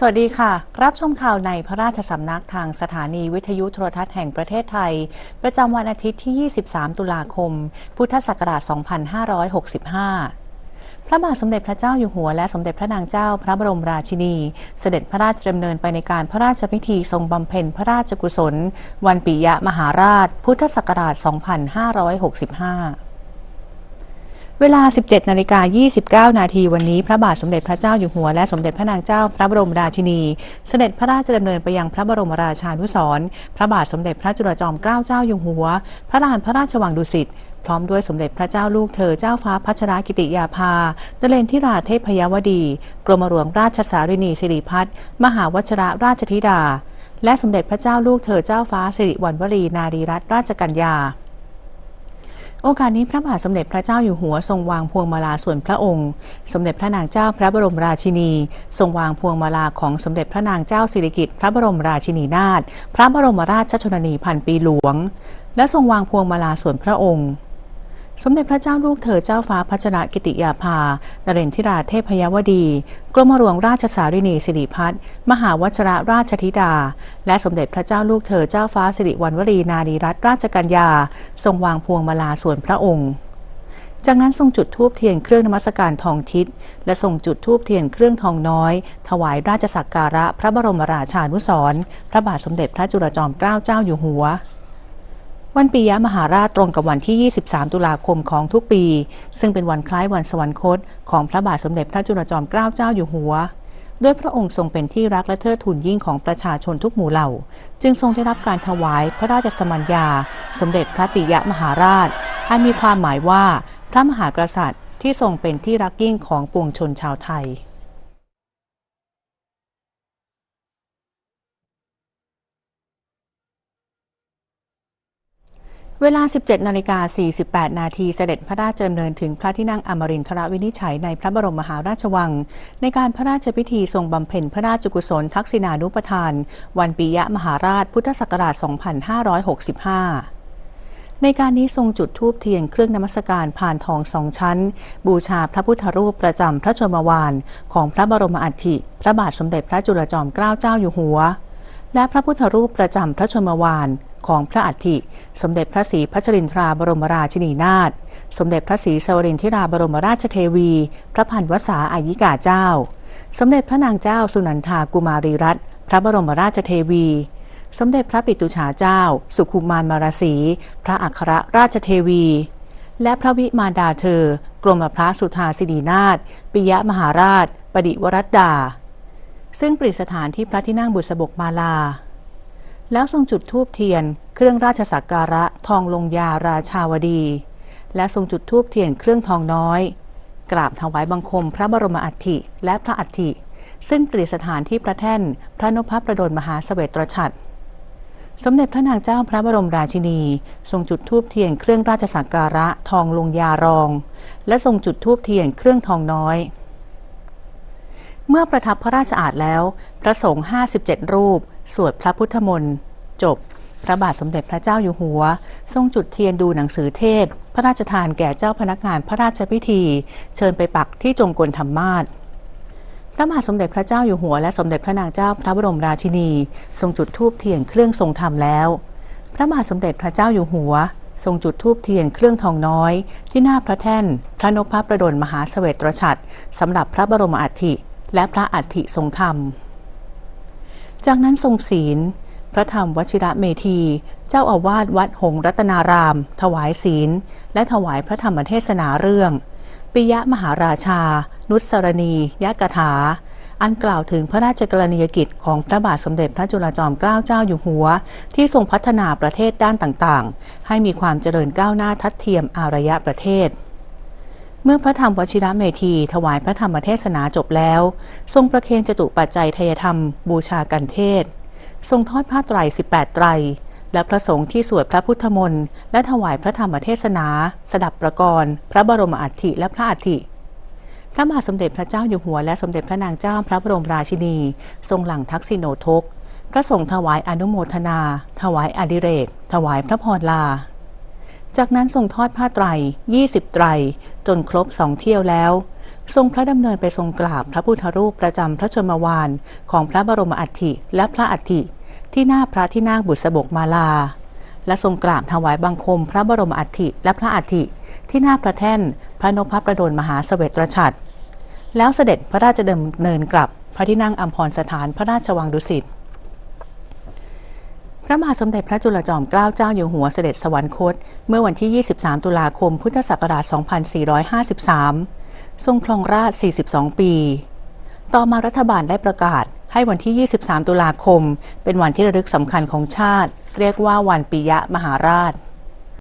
สวัสดีค่ะ รับชมข่าวในพระราชสำนักทางสถานีวิทยุโทรทัศน์แห่งประเทศไทย ประจำวันอาทิตย์ที่ 23 ตุลาคม พุทธศักราช 2565พระบาทสมเด็จพระเจ้าอยู่หัวและสมเด็จพระนางเจ้าพระบรมราชินี เสด็จพระราชดำเนินไปในการพระราชพิธีทรงบำเพ็ญพระราชกุศล วันปิยมหาราช พุทธศักราช 2565 เวลา 17 นาฬิกา 29 นาทีวันนี้ พระบาทสมเด็จพระเจ้าอยู่หัว และสมเด็จพระนางเจ้าพระบรมราชินี เสด็จพระราชดำเนินไปยังพระบรมราชานุสรณ์พระบาทสมเด็จพระจุลจอมเกล้าเจ้าอยู่หัว พระลานพระราชวังดุสิตพร้อมด้วยสมเด็จพระเจ้าลูกเธอเจ้าฟ้าพัชรกิติยาภาเจริญทิราเทพยวดี กรมหลวงราชสารินีสิริพัฒน์มหาวชรราชธิดา และสมเด็จพระเจ้าลูกเธอเจ้าฟ้าสิริวัณวรีนารีรัตนราชกัญญา โอกาสนี้พระบาทสมเด็จพระเจ้าอยู่หัวทรงวางพวงมาลาส่วนพระองค์ สมเด็จพระนางเจ้าพระบรมราชินี ทรงวางพวงมาลาของสมเด็จพระนางเจ้าสิริกิติ์พระบรมราชินีนาถพระบรมราชชนนีพันปีหลวง และทรงวางพวงมาลาส่วนพระองค์ สมเด็จพระเจ้าลูกเธอเจ้าฟ้าพัชรกิติยาภานเรนทิราเทพยวดี กรมหลวงราชสารินีสิริพัฒน์มหาวชระราชธิดา และสมเด็จพระเจ้าลูกเธอเจ้าฟ้าสิริวัณวรีนารีรัตนราชกัญญา ทรงวางพวงมาลาส่วนพระองค์ จากนั้นทรงจุดธูปเทียนเครื่องนมัสการทองทิศและทรงจุดธูปเทียนเครื่องทองน้อย ถวายราชสักการะพระบรมราชานุสรณ์พระบาทสมเด็จพระจุลจอมเกล้าเจ้าอยู่หัว วันปียะมหาราชตรงกับวันที่ 23 ตุลาคมของทุกปี ซึ่งเป็นวันคล้ายวันสวรรคต ของพระบาทสมเด็จพระจุลจอมเกล้าเจ้าอยู่หัวด้วยพระองค์ทรงเป็นที่รักและเทิดทูนยิ่งของประชาชนทุกหมู่เหล่า จึงทรงได้รับการถวายพระราชสมัญญา สมเด็จพระปิยะมหาราชอันมีความหมายว่าพระมหากษัตริย์ที่ทรงเป็นที่รักยิ่งของปวงชนชาวไทย เวลา 17 นาฬิกา 48 นาทีเสด็จพระราชดำเนินถึงพระที่นั่งอมรินทรวินิจฉัยในพระบรมมหาราชวัง ในการพระราชพิธีทรงบำเพ็ญพระราชกุศลทักษิณานุปทาน วันปิยะมหาราชพุทธศักราช 2565ในการนี้ทรงจุดธูปเทียนเครื่องนมัสการผ่านทองสองชั้น บูชาพระพุทธรูปประจำพระชนมวาน ของพระบรมอัฐิ พระบาทสมเด็จพระจุลจอมเกล้าเจ้าอยู่หัว และพระพุทธรูปประจำพระชนมวาน ของพระอัฐิ สมเด็จพระศรีพัชรินทราบรมราชินีนาถ สมเด็จพระศรีสวรินทิราบรมราชเทวี พระพันวษาอายิกาเจ้า สมเด็จพระนางเจ้าสุนันทากุมารีรัตน์พระบรมราชเทวี สมเด็จพระปิตุฉาเจ้า สุขุมารมารสี พระอัครราชเทวี และพระวิมารดาเธอ กรมพระสุธาสินีนาถปิยมหาราช ปดิวรัตดา ซึ่งประดิษฐานที่พระที่นั่งบุษบกมาลา แล้วทรงจุดธูปเทียน เครื่องราชสักการะทองลงยาราชาวดี และทรงจุดธูปเทียนเครื่องทองน้อย กราบถวายบังคมพระบรมอัฐิและพระอัฐิ ซึ่งประดิษฐานที่พระแท่นพระนพประดลมหาเสวตฉัตรสมเด็จพระนางเจ้าพระบรมราชินี ทรงจุดธูปเทียนเครื่องราชสักการะทองลงยารอง และทรงจุดธูปเทียนเครื่องทองน้อย เมื่อประทับพระราชอาณแล้ว พระสงฆ์57 รูป สวดพระพุทธมนต์ จบ พระบาทสมเด็จพระเจ้าอยู่หัว ทรงจุดเทียนดูหนังสือเทศ พระราชทานแก่เจ้าพนักงานพระราชพิธี เชิญไปปักที่จงกรธรรมาศพระบาทสมเด็จพระเจ้าอยู่หัวและสมเด็จพระนางเจ้าพระบรมราชินี ทรงจุดธูปเทียนเครื่องทรงธรรมแล้ว พระบาทสมเด็จพระเจ้าอยู่หัว ทรงจุดธูปเทียนเครื่องทองน้อย ที่หน้าพระแท่น พระนพประดลมหาเสวตฉัตรสำหรับพระบรมอัฐิ และพระอัฐิทรงธรรม จากนั้นทรงศีล พระธรรมวชิระเมธี เจ้าอาวาสวัดหงรัตนาราม ถวายศีล และถวายพระธรรมเทศนาเรื่อง ปิยะมหาราชา นุสรณียะกถา อันกล่าวถึงพระราชกรณียกิจของพระบาทสมเด็จพระจุลจอมเกล้าเจ้าอยู่หัว ที่ทรงพัฒนาประเทศด้านต่างๆ ให้มีความเจริญก้าวหน้าทัดเทียมอารยประเทศ เมื่อพระธรรมวชิระเมธี ถวายพระธรรมเทศนาจบแล้ว ทรงประเคนจตุปัจจัยทยธรรม บูชากันเทศ ทรงทอดผ้าไตร 18 ไตร และพระสงฆ์ที่สวดพระพุทธมนต์และถวายพระธรรมเทศนา สดับประกรณ์ พระบรมอัฐิและพระอัฐิพระบาทสมเด็จพระเจ้าอยู่หัวและสมเด็จพระนางเจ้าพระบรมราชินี ทรงหลังทักษิโนทกพระสงฆ์ถวายอนุโมทนา ถวายอดิเรก ถวายพระพรลา จากนั้นทรงทอดผ้าไตร20ไตร จนครบสองเที่ยวแล้ว ทรงพระดำเนินไปทรงกราบพระพุทธรูปประจำพระชนมวานของพระบรมอัฐิและพระอัฐิที่หน้าพระที่นั่งบุษบกมาลา และทรงกราบถวายบังคมพระบรมอัฐิและพระอัฐิที่หน้าพระแท่นพระนพประดลมหาเสวตฉัตรแล้วเสด็จพระราชดำเนินกลับพระที่นั่งอัมพรสถานพระราชวังดุสิต พระบาทสมเด็จพระจุลจอมเกล้าเจ้าอยู่หัวเสด็จสวรรคต เมื่อวันที่ 23 ตุลาคม พุทธศักราช 2453 ทรงครองราช 42 ปี ต่อมารัฐบาลได้ประกาศให้วันที่ 23 ตุลาคม เป็นวันที่ระลึกสำคัญของชาติ เรียกว่าวันปิยะมหาราช